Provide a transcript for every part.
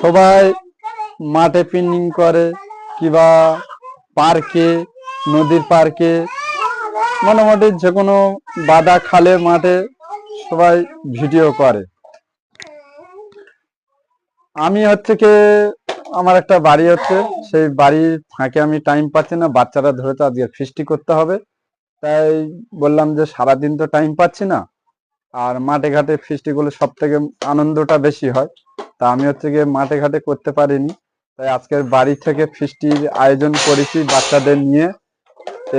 সবাই মাঠে পিকনিক করে কিবা পার্কে, নদীর পার্কে, মোটামুটি যে কোনো বাদা খালে মাঠে সবাই ভিডিও করে। আমি হচ্ছে কি, আমার একটা বাড়ি হচ্ছে, সেই বাড়ির ফাঁকে আমি টাইম পাচ্ছি না, বাচ্চারা ধরে তো আজকে ফিস্টি করতে হবে। তাই বললাম যে সারাদিন তো টাইম পাচ্ছি না। আর মাঠে ঘাটে ফিস্টি গুলো সব থেকে আনন্দটা বেশি হয়। তা আমি হচ্ছে গিয়ে মাঠে ঘাটে করতে পারিনি। তাই আজকের বাড়ি থেকে ফিস্টির আয়োজন করেছি বাচ্চাদের নিয়ে।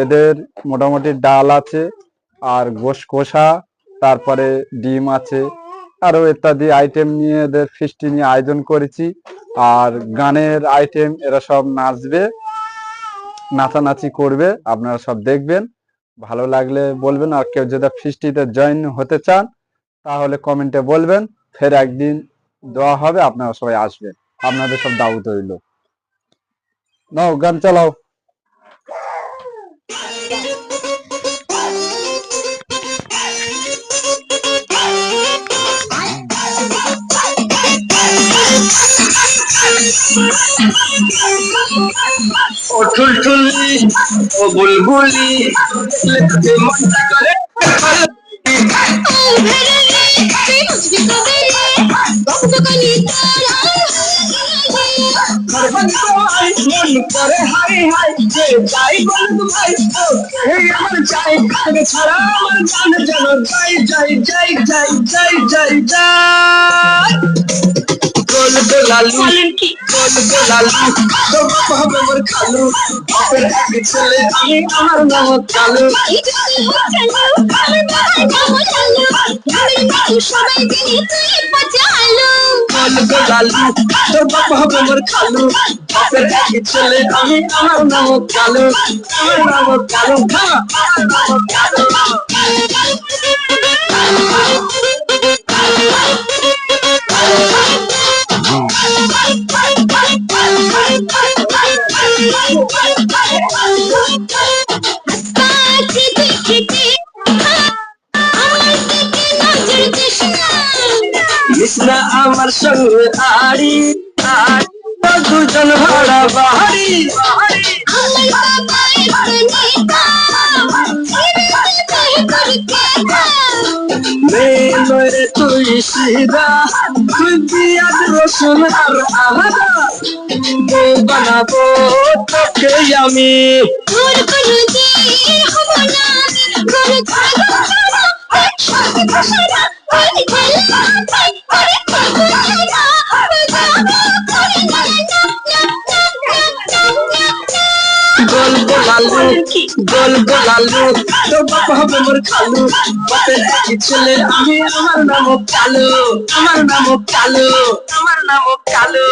এদের মোটামুটি ডাল আছে, আর গোশ কষা, তারপরে ডিম আছে, আরও ইত্যাদি আইটেম নিয়ে এদের ফিস্টি নিয়ে আয়োজন করেছি। আর গানের আইটেম এরা সব নাচবে, নাচানাচি করবে, আপনারা সব দেখবেন। ভালো লাগলে বলবেন, আর কেউ যদি ফিস্টিতে জয়েন হতে চান, তাহলে কমেন্টে বলবেন, ফের একদিন দেওয়া হবে, আপনারা সবাই আসবেন। আপনাদের সব দাউত হইল। নাও, গান চালাও। টুলটুলি ও বুলবুলি। মনটা করে মন করে হাই হাই যে যাই বলব ভাই ও আমার চাই আগে ছাড়া আমার জান যেন যাই যাই যাই যাই যাই যাই যাই গোল গোলালু। গোল গোলালু বাবা হবে মোর খালু বাপের দিকে ছেলে আমি আমার নাম কালু গোল গোলালু বাবা হবে মোর খালু বাপের দিকে ছেলে আমি আমার নাম কালু আমার নাম কালু আমার নাম কালু কৃষ্ণা আমার সঙ্গে আড়ি দুজন ভাড়া বাহারি। মেয়ে তুই সিদা তুই পিয়াজ রসুন আর আলাদা। বউ বানাবো তোকে আমি? গোল গোলালু গোল গোলালু। তো বাবা হবে মোর খালু, বাপের কি ছেলে আমি আমার নাম কালু আমার নাম কালু আমার নাম কালু